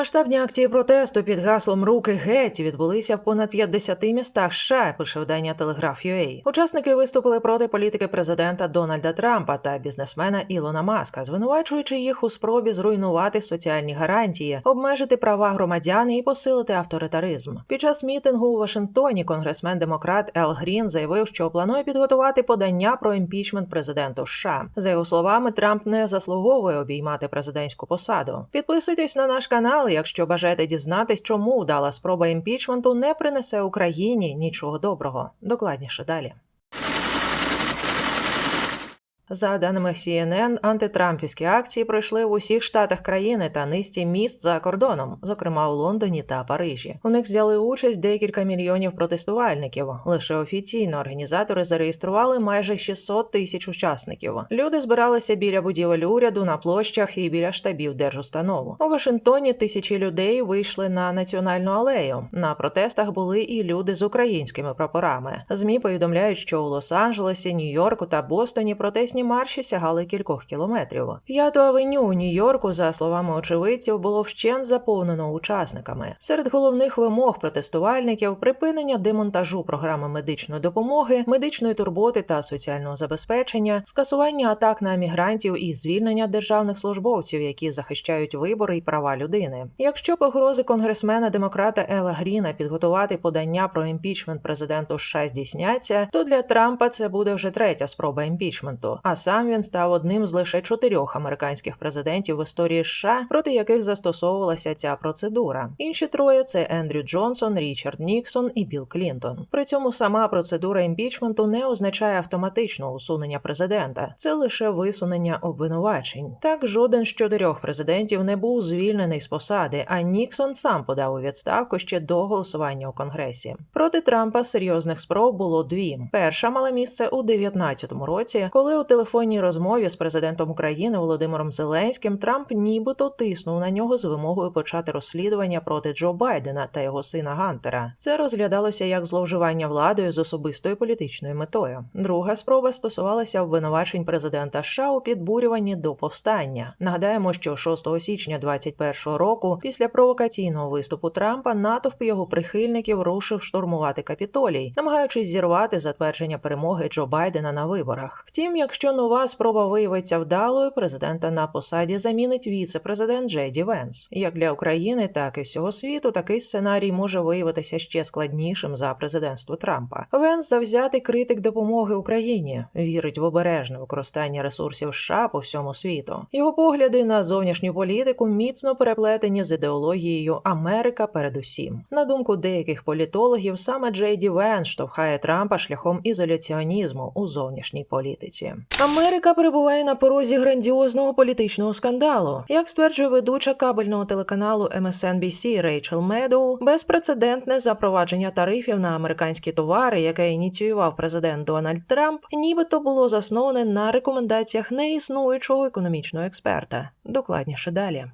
Масштабні акції протесту під гаслом Руки геть відбулися в понад 50 містах США, пише видання Telegraph.ua. Учасники виступили проти політики президента Дональда Трампа та бізнесмена Ілона Маска, звинувачуючи їх у спробі зруйнувати соціальні гарантії, обмежити права громадян і посилити авторитаризм. Під час мітингу у Вашингтоні конгресмен демократ Ел Грін заявив, що планує підготувати подання про імпічмент президенту США. За його словами, Трамп не заслуговує обіймати президентську посаду. Підписуйтесь на наш канал, якщо бажаєте дізнатись, чому удала спроба імпічменту не принесе Україні нічого доброго. Докладніше далі. За даними CNN, антитрампівські акції пройшли в усіх штатах країни та низці міст за кордоном, зокрема у Лондоні та Парижі. У них взяли участь декілька мільйонів протестувальників. Лише офіційно організатори зареєстрували майже 600 тисяч учасників. Люди збиралися біля будівель уряду на площах і біля штабів держустанов. У Вашингтоні тисячі людей вийшли на національну алею. На протестах були і люди з українськими прапорами. Змі повідомляють, що у Лос-Анджелесі, Нью-Йорку та Бостоні протестні марші сягали кількох кілометрів. П'яту авеню у Нью-Йорку, за словами очевидців, було вщент заповнено учасниками. Серед головних вимог протестувальників припинення демонтажу програми медичної допомоги, медичної турботи та соціального забезпечення, скасування атак на мігрантів і звільнення державних службовців, які захищають вибори і права людини. Якщо погрози конгресмена демократа Ела Гріна підготувати подання про імпічмент президенту США здійсняться, то для Трампа це буде вже третя спроба імпічменту. А сам він став одним з лише чотирьох американських президентів в історії США, проти яких застосовувалася ця процедура. Інші троє це Ендрю Джонсон, Річард Ніксон і Білл Клінтон. При цьому сама процедура імпічменту не означає автоматичного усунення президента, це лише висунення обвинувачень. Так жоден з чотирьох президентів не був звільнений з посади, а Ніксон сам подав у відставку ще до голосування у конгресі. Проти Трампа серйозних спроб було дві. Перша мала місце у 19-му році, коли у телефонній розмові з президентом України Володимиром Зеленським Трамп нібито тиснув на нього з вимогою почати розслідування проти Джо Байдена та його сина Гантера. Це розглядалося як зловживання владою з особистою політичною метою. Друга спроба стосувалася обвинувачень президента США у підбурюванні до повстання. Нагадаємо, що 6 січня 2021 року, після провокаційного виступу Трампа, натовп його прихильників рушив штурмувати капітолій, намагаючись зірвати затвердження перемоги Джо Байдена на виборах. Втім, якщо нова спроба виявиться вдалою, президента на посаді замінить віце-президент Джей Ді Венс. Як для України, так і всього світу такий сценарій може виявитися ще складнішим за президентство Трампа. Венс завзятий критик допомоги Україні, вірить в обережне використання ресурсів США по всьому світу. Його погляди на зовнішню політику міцно переплетені з ідеологією Америка передусім. На думку деяких політологів, саме Джей Ді Венс штовхає Трампа шляхом ізоляціонізму у зовнішній політиці. Америка перебуває на порозі грандіозного політичного скандалу. Як стверджує ведуча кабельного телеканалу MSNBC Рейчел Медоу, безпрецедентне запровадження тарифів на американські товари, яке ініціював президент Дональд Трамп, нібито було засноване на рекомендаціях неіснуючого економічного експерта. Докладніше далі.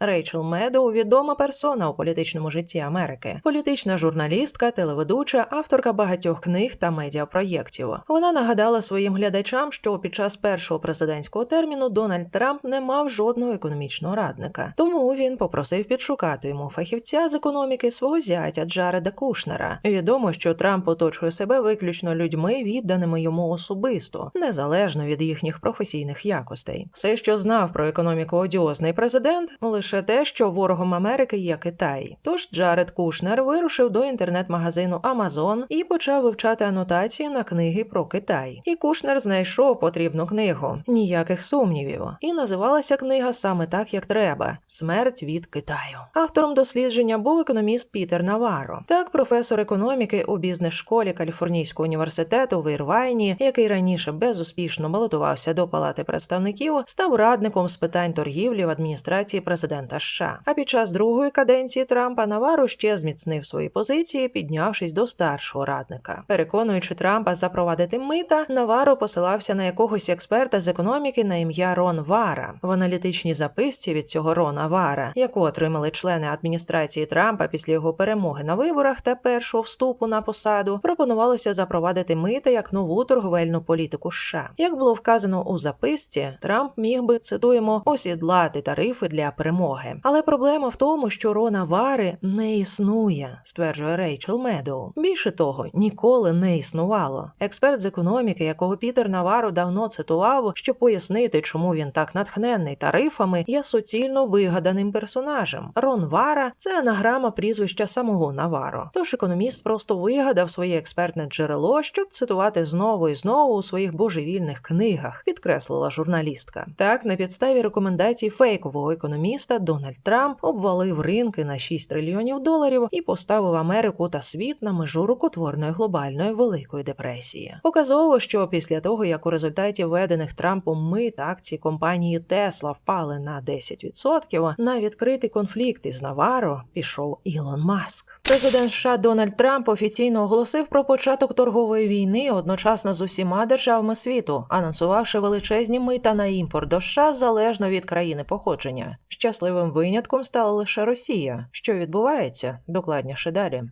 Рейчел Медоу відома персона у політичному житті Америки, політична журналістка, телеведуча, авторка багатьох книг та медіапроєктів. Вона нагадала своїм глядачам, що під час першого президентського терміну Дональд Трамп не мав жодного економічного радника, тому він попросив підшукати йому фахівця з економіки свого зятя Джареда Кушнера. Відомо, що Трамп оточує себе виключно людьми, відданими йому особисто, незалежно від їхніх професійних якостей. Все, що знав про економіку одіозний президент, лише те, що ворогом Америки є Китай. Тож Джаред Кушнер вирушив до інтернет-магазину Amazon і почав вивчати анотації на книги про Китай. І Кушнер знайшов потрібну книгу, ніяких сумнівів. І називалася книга саме так, як треба: Смерть від Китаю. Автором дослідження був економіст Пітер Наваро. Так, професор економіки у бізнес-школі Каліфорнійського університету в Ірвайні, який раніше безуспішно балотувався до палати представників, став радником з питань торгівлі в адміністрації президента президента США. А під час другої каденції Трампа Наваро ще зміцнив свої позиції, піднявшись до старшого радника. Переконуючи Трампа запровадити мита, Наваро посилався на якогось експерта з економіки на ім'я Рон Вара. В аналітичній записці від цього Рона Вара, яку отримали члени адміністрації Трампа після його перемоги на виборах та першого вступу на посаду, пропонувалося запровадити мита як нову торговельну політику США. Як було вказано у записці, Трамп міг би цитуємо осідлати тарифи для перемоги. Але проблема в тому, що Рона Вари не існує, стверджує Рейчел Медоу. Більше того, ніколи не існувало. Експерт з економіки, якого Пітер Наваро давно цитував, щоб пояснити, чому він так натхненний тарифами, є суцільно вигаданим персонажем. Рон Вара це анаграма прізвища самого Наваро. Тож економіст просто вигадав своє експертне джерело, щоб цитувати знову і знову у своїх божевільних книгах, підкреслила журналістка. Так, на підставі рекомендацій фейкового економіста Дональд Трамп обвалив ринки на 6 трильйонів доларів і поставив Америку та світ на межу рукотворної глобальної великої депресії. Показово, що після того, як у результаті введених Трампом мит акції компанії Тесла впали на 10%, на відкритий конфлікт із Наваро пішов Ілон Маск. Президент США Дональд Трамп офіційно оголосив про початок торгової війни одночасно з усіма державами світу, анонсувавши величезні мита на імпорт до США залежно від країни походження. Щасливим винятком стала лише Росія. Що відбувається? Докладніше далі.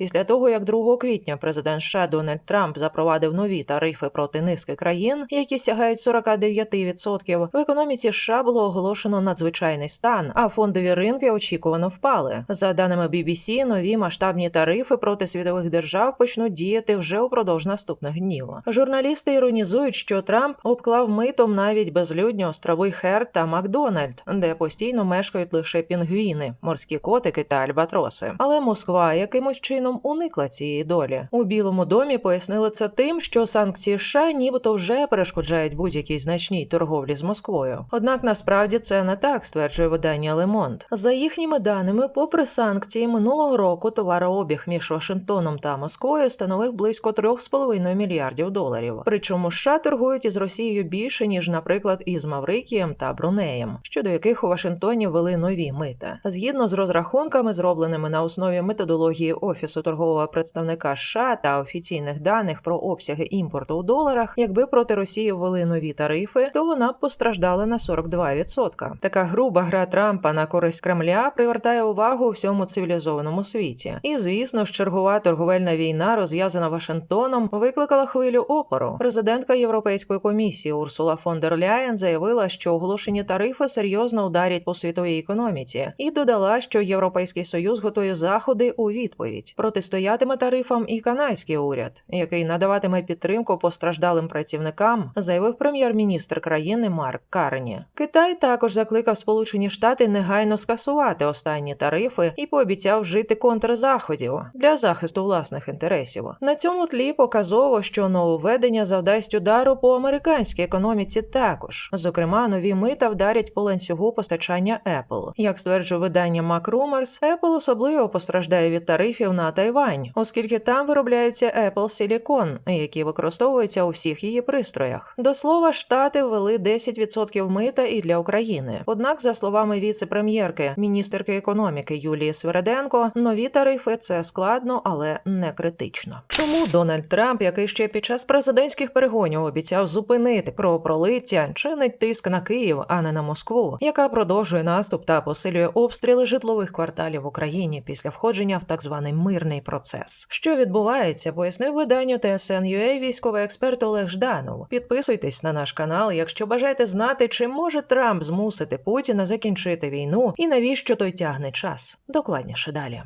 Після того, як 2 квітня президент США Дональд Трамп запровадив нові тарифи проти низки країн, які сягають 49%, в економіці США було оголошено надзвичайний стан, а фондові ринки очікувано впали. За даними BBC, нові масштабні тарифи проти світових держав почнуть діяти вже упродовж наступних днів. Журналісти іронізують, що Трамп обклав митом навіть безлюдні острови Хер та Макдональд, де постійно мешкають лише пінгвіни, морські котики та альбатроси. Але Москва якимось чином уникла цієї долі. У Білому домі пояснили це тим, що санкції США нібито вже перешкоджають будь-якій значній торговлі з Москвою. Однак насправді це не так, стверджує видання Лемонт. За їхніми даними, попри санкції минулого року товарообіг між Вашингтоном та Москвою становив близько 3,5 мільярдів доларів. Причому США торгують із Росією більше ніж, наприклад, із Маврикієм та Брунеєм, щодо яких у Вашингтоні ввели нові мита. Згідно з розрахунками, зробленими на основі методології офісу торгового представника США та офіційних даних про обсяги імпорту у доларах, якби проти Росії ввели нові тарифи, то вона б постраждала на 42%. Така груба гра Трампа на користь Кремля привертає увагу всьому цивілізованому світі. І звісно ж, чергова торговельна війна, розв'язана Вашингтоном, викликала хвилю опору. Президентка Європейської комісії Урсула фон дер Ляєн заявила, що оголошені тарифи серйозно ударять по світовій економіці, і додала, що Європейський союз готує заходи у відповідь. Протистоятиме тарифам і канадський уряд, який надаватиме підтримку постраждалим працівникам, заявив прем'єр-міністр країни Марк Карні. Китай також закликав Сполучені Штати негайно скасувати останні тарифи і пообіцяв вжити контрзаходів для захисту власних інтересів. На цьому тлі показово, що нововведення завдасть удару по американській економіці також. Зокрема, нові мита вдарять по ланцюгу постачання Apple. Як стверджує видання MacRumors, Apple особливо постраждає від тарифів на Тайвань, оскільки там виробляються Apple Silicon, які використовуються у всіх її пристроях. До слова, штати ввели 10% мита і для України. Однак, за словами віце-прем'єрки, міністерки економіки Юлії Свереденко, нові тарифи це складно, але не критично. Чому Дональд Трамп, який ще під час президентських перегонів обіцяв зупинити кровопролиття, чинить тиск на Київ, а не на Москву, яка продовжує наступ та посилює обстріли житлових кварталів в Україні після входження в так званий мирний процес. Що відбувається, пояснив виданню TSN.ua військовий експерт Олег Жданов. Підписуйтесь на наш канал, якщо бажаєте знати, чи може Трамп змусити Путіна закінчити війну і навіщо той тягне час. Докладніше далі.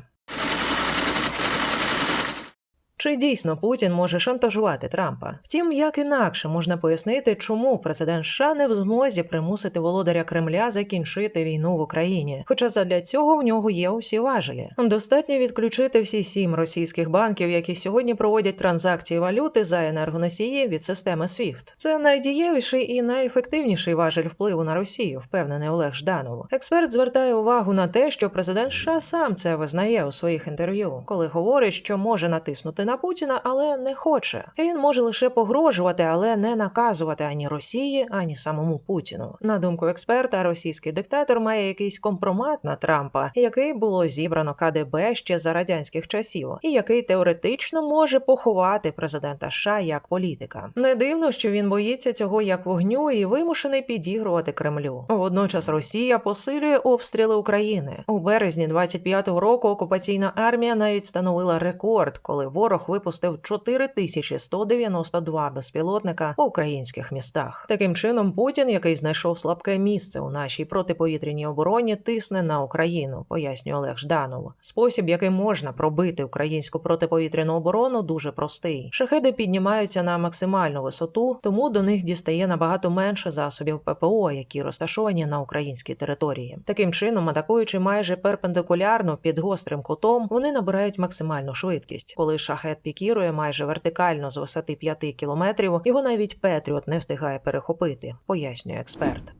Чи дійсно Путін може шантажувати Трампа? Втім, як інакше можна пояснити, чому президент США не в змозі примусити володаря Кремля закінчити війну в Україні, хоча задля цього в нього є усі важелі. Достатньо відключити всі сім російських банків, які сьогодні проводять транзакції валюти за енергоносії від системи SWIFT. Це найдієвіший і найефективніший важель впливу на Росію, впевнений Олег Жданов. Експерт звертає увагу на те, що президент США сам це визнає у своїх інтерв'ю, коли говорить, що може натиснути на на Путіна, але не хоче. Він може лише погрожувати, але не наказувати ані Росії, ані самому Путіну. На думку експерта, російський диктатор має якийсь компромат на Трампа, який було зібрано КДБ ще за радянських часів, і який теоретично може поховати президента США як політика. Не дивно, що він боїться цього як вогню і вимушений підігрувати Кремлю. Водночас Росія посилює обстріли України у березні 25-го року. Окупаційна армія навіть встановила рекорд, коли ворог випустив 4192 безпілотника у українських містах. Таким чином, Путін, який знайшов слабке місце у нашій протиповітряній обороні, тисне на Україну, пояснює Олег Жданов. Спосіб, який можна пробити українську протиповітряну оборону, дуже простий. Шахеди піднімаються на максимальну висоту, тому до них дістає набагато менше засобів ППО, які розташовані на українській території. Таким чином, атакуючи майже перпендикулярно під гострим кутом, вони набирають максимальну швидкість. Коли шахет пікірує майже вертикально з висоти 5 кілометрів, його навіть Петріот не встигає перехопити, пояснює експерт.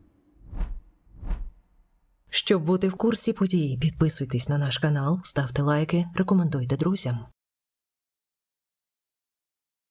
Щоб бути в курсі подій, підписуйтесь на наш канал, ставте лайки, рекомендуйте друзям.